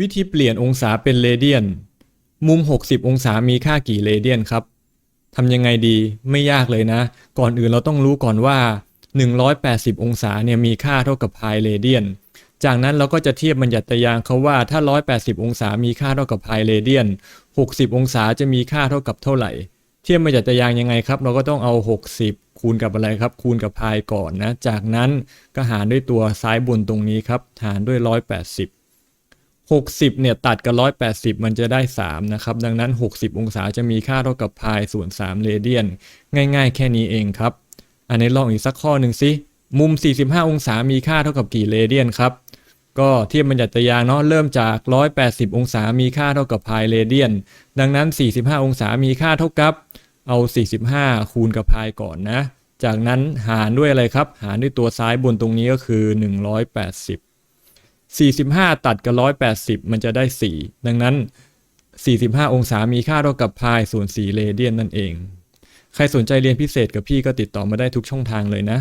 วิธีเปลี่ยนองศาเป็นเรเดียน มุม 60 องศามีค่ากี่เรเดียนครับทำยังไงดีไม่ยากเลยนะ ก่อนอื่นเราต้องรู้ก่อนว่า 180 องศาเนี่ยมีค่าเท่ากับพายเรเดียน จากนั้นเราก็จะเทียบบัญญัติยางเขาว่าถ้า 180 องศามีค่าเท่ากับพายเรเดียน 60 องศาจะมีค่าเท่ากับเท่าไหร่ เทียบบัญญัติยางยังไงครับ เราก็ต้องเอา 60 คูณกับอะไรครับ คูณกับพายก่อนนะ จากนั้นก็หารด้วยตัวซ้ายบนตรงนี้ครับ หารด้วย 180 60เนี่ยตัดกับ 180 มันจะได้ 3 นะครับ ดังนั้น 60 องศาจะมีค่าเท่ากับพายส่วน3เรเดียน ง่ายๆ แค่นี้เองครับ อันนี้ลองอีกสักข้อหนึ่งสิ มุม 45 องศามีค่าเท่ากับกี่เรเดียนครับ ก็เทียบบัญญัติยางเนาะเริ่มจาก 180 องศามีค่าเท่ากับพายเรเดียน ดังนั้น 45 องศามีค่าเท่ากับ เอา 45 คูณกับพายก่อนนะ จากนั้นหารด้วยอะไรครับ หารด้วยตัวซ้ายบนตรงนี้ก็คือ 180 45 ตัดกับ 180 มันจะได้ 4 ดังนั้น 45 องศามีค่าเท่ากับพายส่วน4เรเดียนนั่นเอง ใครสนใจเรียนพิเศษกับพี่ก็ติดต่อมาได้ทุกช่องทางเลยนะ